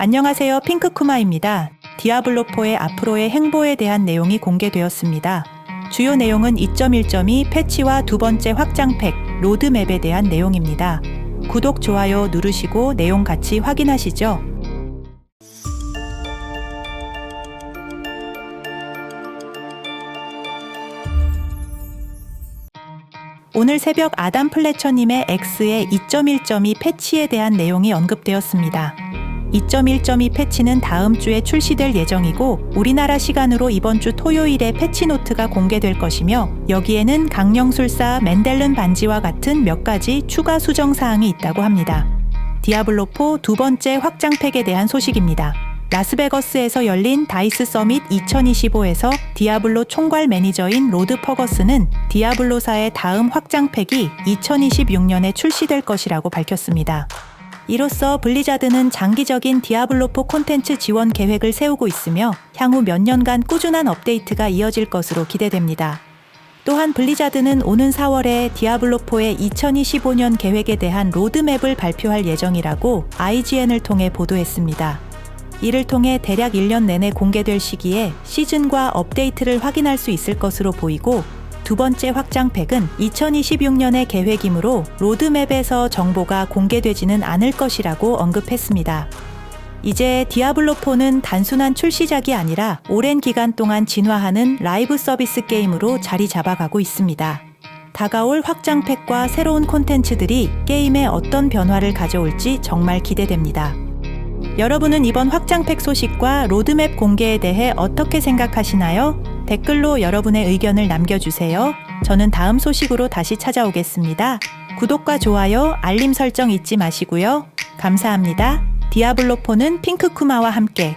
안녕하세요. 핑크쿠마입니다. 디아블로4의 앞으로의 행보에 대한 내용이 공개되었습니다. 주요 내용은 2.1.2 패치와 두 번째 확장팩, 로드맵에 대한 내용입니다. 구독, 좋아요 누르시고 내용 같이 확인하시죠. 오늘 새벽 아담 플래처님의 X의 2.1.2 패치에 대한 내용이 언급되었습니다. 2.1.2 패치는 다음 주에 출시될 예정이고 우리나라 시간으로 이번 주 토요일에 패치 노트가 공개될 것이며 여기에는 강령술사 맨델른 반지와 같은 몇 가지 추가 수정 사항이 있다고 합니다. 디아블로4 두 번째 확장팩에 대한 소식입니다. 라스베거스에서 열린 다이스 서밋 2025에서 디아블로 총괄 매니저인 로드 퍼거스는 디아블로사의 다음 확장팩이 2026년에 출시될 것이라고 밝혔습니다. 이로써 블리자드는 장기적인 디아블로4 콘텐츠 지원 계획을 세우고 있으며 향후 몇 년간 꾸준한 업데이트가 이어질 것으로 기대됩니다. 또한 블리자드는 오는 4월에 디아블로4의 2025년 계획에 대한 로드맵을 발표할 예정이라고 IGN을 통해 보도했습니다. 이를 통해 대략 1년 내내 공개될 시기에 시즌과 업데이트를 확인할 수 있을 것으로 보이고 두 번째 확장팩은 2026년의 계획이므로 로드맵에서 정보가 공개되지는 않을 것이라고 언급했습니다. 이제 디아블로4는 단순한 출시작이 아니라 오랜 기간 동안 진화하는 라이브 서비스 게임으로 자리 잡아가고 있습니다. 다가올 확장팩과 새로운 콘텐츠들이 게임에 어떤 변화를 가져올지 정말 기대됩니다. 여러분은 이번 확장팩 소식과 로드맵 공개에 대해 어떻게 생각하시나요? 댓글로 여러분의 의견을 남겨주세요. 저는 다음 소식으로 다시 찾아오겠습니다. 구독과 좋아요, 알림 설정 잊지 마시고요. 감사합니다. 디아블로4는 핑크쿠마와 함께